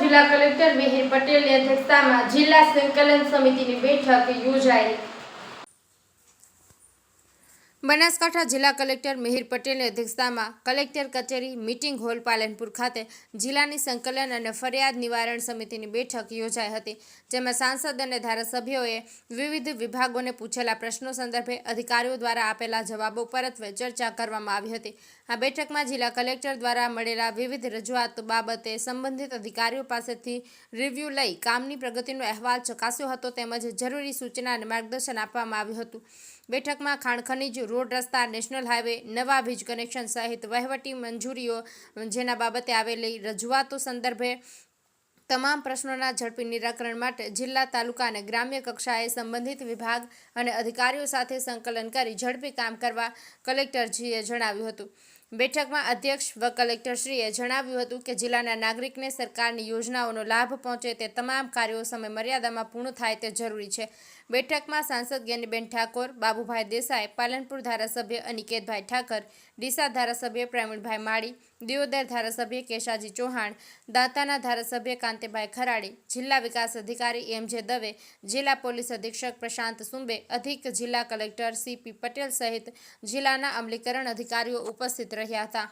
જિલ્લા કલેક્ટર મિહિર પટેલની અધ્યક્ષતામાં જિલ્લા સંકલન સમિતિની બેઠક યોજાઈ. બનાસકાંઠા જિલ્લા કલેક્ટર મિહિર પટેલની અધ્યક્ષતામાં કલેક્ટર કચેરી મીટિંગ હોલ પાલનપુર ખાતે જિલ્લાની સંકલન અને ફરિયાદ નિવારણ સમિતિની બેઠક યોજાઈ હતી, જેમાં સાંસદ અને ધારાસભ્યોએ વિવિધ વિભાગોને પૂછેલા પ્રશ્નો સંદર્ભે અધિકારીઓ દ્વારા આપેલા જવાબો પરત્વે ચર્ચા કરવામાં આવી હતી. આ બેઠકમાં જિલ્લા કલેક્ટર દ્વારા મળેલા વિવિધ રજૂઆત બાબતે સંબંધિત અધિકારીઓ પાસેથી રિવ્યૂ લઈ કામની પ્રગતિનો અહેવાલ ચકાસ્યો હતો, તેમજ જરૂરી સૂચના અને માર્ગદર્શન આપવામાં આવ્યું હતું. બેઠકમાં ખાણ ખનીજ રોડ રસ્તા, નેશનલ હાઈવે નવા વીજ કનેક્શન સહિત વહીવટી મંજૂરીઓ જેના બાબતે આવેલી રજૂઆતો સંદર્ભે તમામ પ્રશ્નોના ઝડપી નિરાકરણ માટે જિલ્લા, તાલુકા અને ગ્રામ્ય કક્ષાએ સંબંધિત વિભાગ અને અધિકારીઓ સાથે સંકલન કરી ઝડપી કામ કરવા કલેક્ટરજીએ જણાવ્યું હતું. બેઠકમાં અધ્યક્ષ વ કલેક્ટરશ્રીએ જણાવ્યું હતું કે જિલ્લાના નાગરિકને સરકારની યોજનાઓનો લાભ પહોંચે તે તમામ કાર્યો સમય મર્યાદામાં પૂર્ણ થાય તે જરૂરી છે. બેઠકમાં સાંસદ જ્ઞાનીબેન ઠાકોર, બાબુભાઈ દેસાઈ, પાલનપુર ધારાસભ્ય અનિકેતભાઈ ઠાકર, ડીસા ધારાસભ્ય પ્રવીણભાઈ માળી, દિયોદર ધારાસભ્ય કેશાજી ચૌહાણ, દાંતાના ધારાસભ્ય કાંતિભાઈ ખરાડી, જિલ્લા વિકાસ અધિકારી એમ જે દવે, જિલ્લા પોલીસ અધિક્ષક પ્રશાંત સુંબે, અધિક જિલ્લા કલેક્ટર સીપી પટેલ સહિત જિલ્લાના અમલીકરણ અધિકારીઓ ઉપસ્થિત રહ્યા. હતા